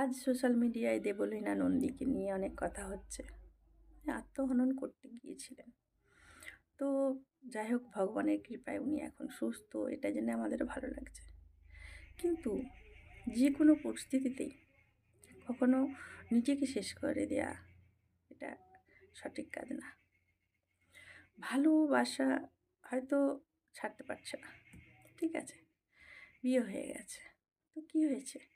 আজ সোশ্যাল মিডিয়ায় দেবলীনা নন্দীকে নিয়ে অনেক কথা হচ্ছে। আত্মহনন করতে গিয়েছিলেন। তো যাই হোক, ভগবানের কৃপায় উনি এখন সুস্থ, এটা জেনে আমাদেরও ভালো লাগছে। কিন্তু যে কোনো পরিস্থিতিতেই কখনো নিজেকে শেষ করে দেয়া, এটা সঠিক কাজ না। ভালোবাসা হয়তো ছাড়তে পারছে না, ঠিক আছে? বিয়ে হয়ে গেছে। তো কী হয়েছে?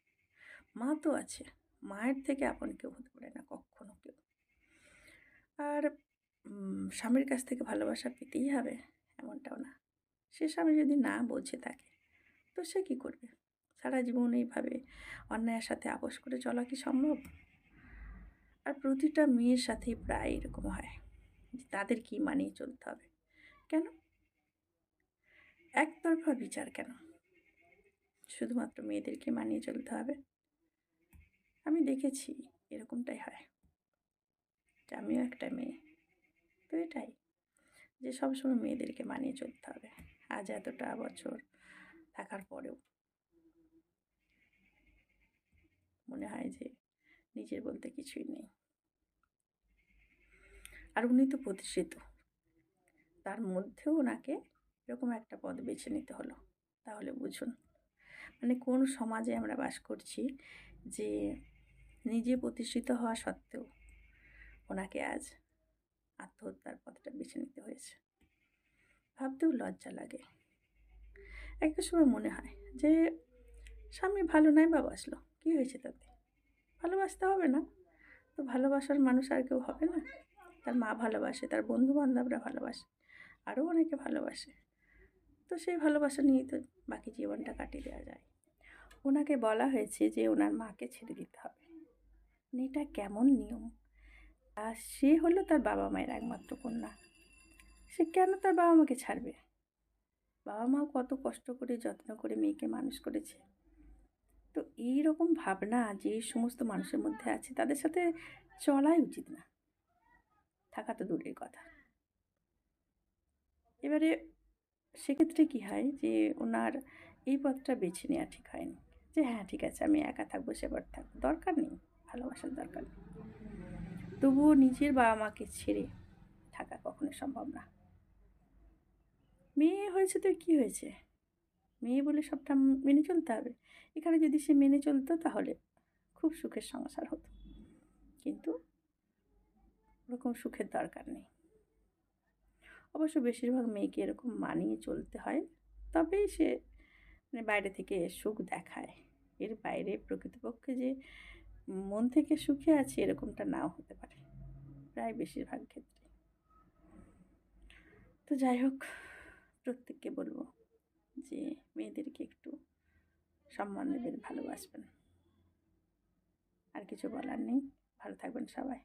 মা তো আছে। মায়ের থেকে আপন কেউ হতে পারে না, কখনো কেউ। আর স্বামীর কাছ থেকে ভালোবাসা পেতেই হবে, এমনটাও না। সে স্বামী যদি না বোঝে তাকে, তো সে কী করবে? সারা জীবন এইভাবে অন্যায়ের সাথে আপোষ করে চলা কি সম্ভব? আর প্রতিটা মেয়ের সাথেই প্রায় এরকম হয় যে তাদের কি মানিয়ে চলতে হবে। কেন? একতরফা বিচার কেন? শুধুমাত্র মেয়েদেরকে মানিয়ে চলতে হবে। আমি দেখেছি, এরকমটাই হয়। আমিও একটা মেয়ে। তো এটাই, যে সবসময় মেয়েদেরকে মানিয়ে চলতে হবে। আজ এতটা বছর থাকার পরেও। মনে হয় যে নিজের বলতে কিছুই নেই। আর উনি তো প্রতিষ্ঠিত। তার মধ্যেও ওনাকে এরকম একটা পদ বেছে নিতে হলো। তাহলে বুঝুন। মানে কোন সমাজে আমরা বাস করছি যে নিজে প্রতিষ্ঠিত হওয়া সত্ত্বেও ওনাকে আজ আত্মহত্যার পথটা বেছে নিতে হয়েছে। ভাবতেও লজ্জা লাগে। একটা সময় মনে হয় যে, স্বামী ভালো নাই বা বাসলো কী হয়েছে তাতে? ভালোবাসতে হবে না। তো ভালোবাসার মানুষ আর কেউ হবে না। তার মা ভালোবাসে, তার বন্ধু বান্ধবরা ভালোবাসে, আরও অনেকে ভালোবাসে। তো সেই ভালোবাসা নিয়েই তো বাকি জীবনটা কাটিয়ে দেওয়া যায়। ওনাকে বলা হয়েছে যে, ওনার মাকে ছেড়ে দিতে হবে। এটা কেমন নিয়ম? আর সে হলো তার বাবা মায়ের একমাত্র কন্যা। সে কেন তার বাবা মাকে ছাড়বে? বাবা মাও কত কষ্ট করে, যত্ন করে মেয়েকে মানুষ করেছে। তো এই রকম ভাবনা যে সমস্ত মানুষের মধ্যে আছে, তাদের সাথে চলাই উচিত না। থাকা তো দূরের কথা। এবারে সেক্ষেত্রে কী হয় যে ওনার এই পথটা বেছে নেওয়া ঠিক হয়নি। যে হ্যাঁ ঠিক আছে, আমি একা থাকব সেবার থাকব দরকার নেই। ভালোবাসার দরকার। তবুও নিজের বাবা মাকে ছেড়ে থাকা কখনো সম্ভব না। মেয়ে হয়েছে তো কী হয়েছে? মেয়ে বলে সবটা মেনে চলতে হবে। এখানে যদি সে মেনে চলতো তাহলে খুব সুখের সংসার হতো। কিন্তু ওরকম সুখের দরকার নেই। অবশ্য বেশিরভাগ মেয়েকে এরকম মানিয়ে চলতে হয়। তবেই সে মানে বাইরে থেকে সুখ দেখায়। এর বাইরে প্রকৃতপক্ষে যে মন থেকে সুখে আছি এরকমটা নাও হতে পারে। প্রায় বেশিরভাগ ক্ষেত্রে। তো যাই হোক, প্রত্যেককে বলব যে মেয়েদেরকে একটু সম্মান দেবেন, ভালোবাসবেন। আর কিছু বলার নেই। ভালো থাকবেন সবাই।